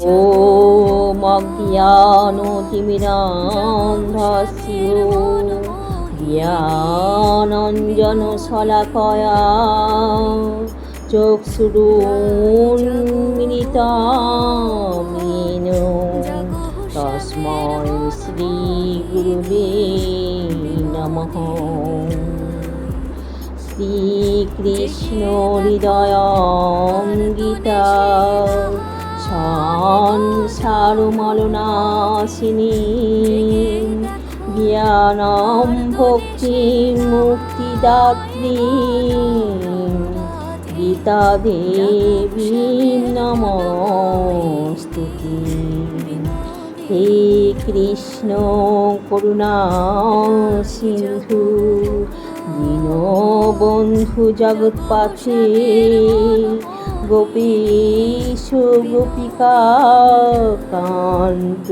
ॐ अज्ञानतिमिरान्धस्य ज्ञानञ्जनशलाकया चक्षुरुन्मिलितामेन तस्मै श्रीगुरुवे नमः শ্রীকৃষ্ণ হৃদয়ঙ্গিতা সংসারমলনাশিনী জ্ঞানম ভক্তি মুক্তিদাত্রী। গীতা দেবী নমস্তুতি। হে কৃষ্ণ করুণা সিন্ধু দীনবন্ধু জগৎপাথে। গোপীশ গোপিকা কান্ত।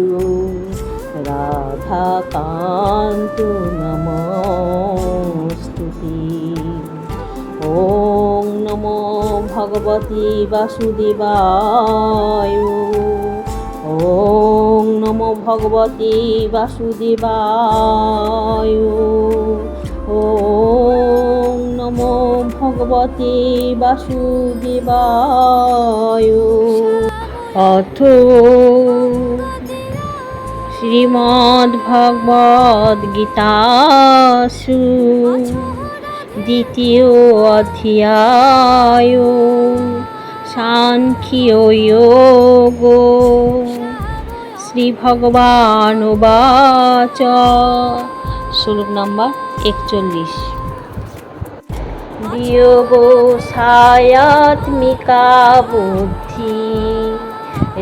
রাধা কান্ত, নমস্তুতি। ওং নমো ভগবতে বাসুদেবায়। ওং নমো ভগবতী বাসুদেবায়। ওং নমো ভগবতে বাসুদেবায়। অথ শ্রীমদ্ ভগবদ গীতাসু দ্বিতীয় অধ্যায়। সাংখ্যয়োগ শ্রী ভগবান বাচ শ্লোক নাম্বার একচল্লিশ। বিয়োগ সায়াত্মিকা বুদ্ধি।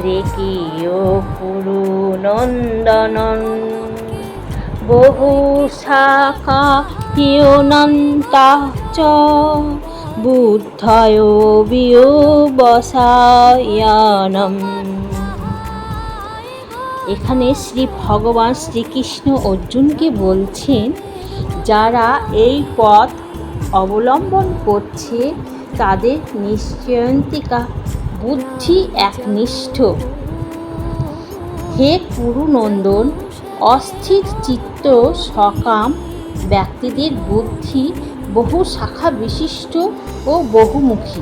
রেকিয় কুরু নন্দনন বহু শাখা হিয়নন্তা চ বুদ্ধায় বিয়োবসায়ানম। এখানে শ্রী ভগবান শ্রীকৃষ্ণ অর্জুনকে বলছেন, যারা এই পথ অবলম্বন করছে তাদের নিশ্চয়ন্তিকা বুদ্ধি একনিষ্ঠ। হে পুরুনন্দন, অস্থির চিত্ত সকাম ব্যক্তিদের বুদ্ধি বহু শাখা বিশিষ্ট ও বহুমুখী।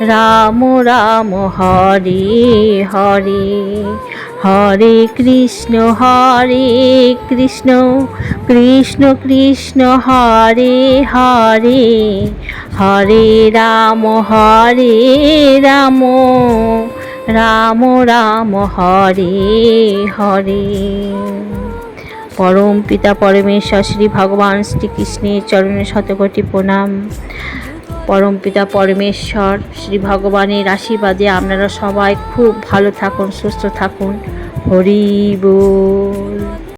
রাম রাম, হরে হরে। হরে কৃষ্ণ হরে কৃষ্ণ। কৃষ্ণ কৃষ্ণ, হরে হরে। হরে রাম হরে রাম। রাম রাম, হরে হরে। পরম পিতা পরমেশ্বর, শ্রী ভগবান শ্রীকৃষ্ণের চরণে শতকোটি প্রণাম। পরম পিতা পরমেশ্বর শ্রী ভগবানের আশীর্বাদে আপনারা সবাই খুব ভালো থাকুন সুস্থ থাকুন। হরি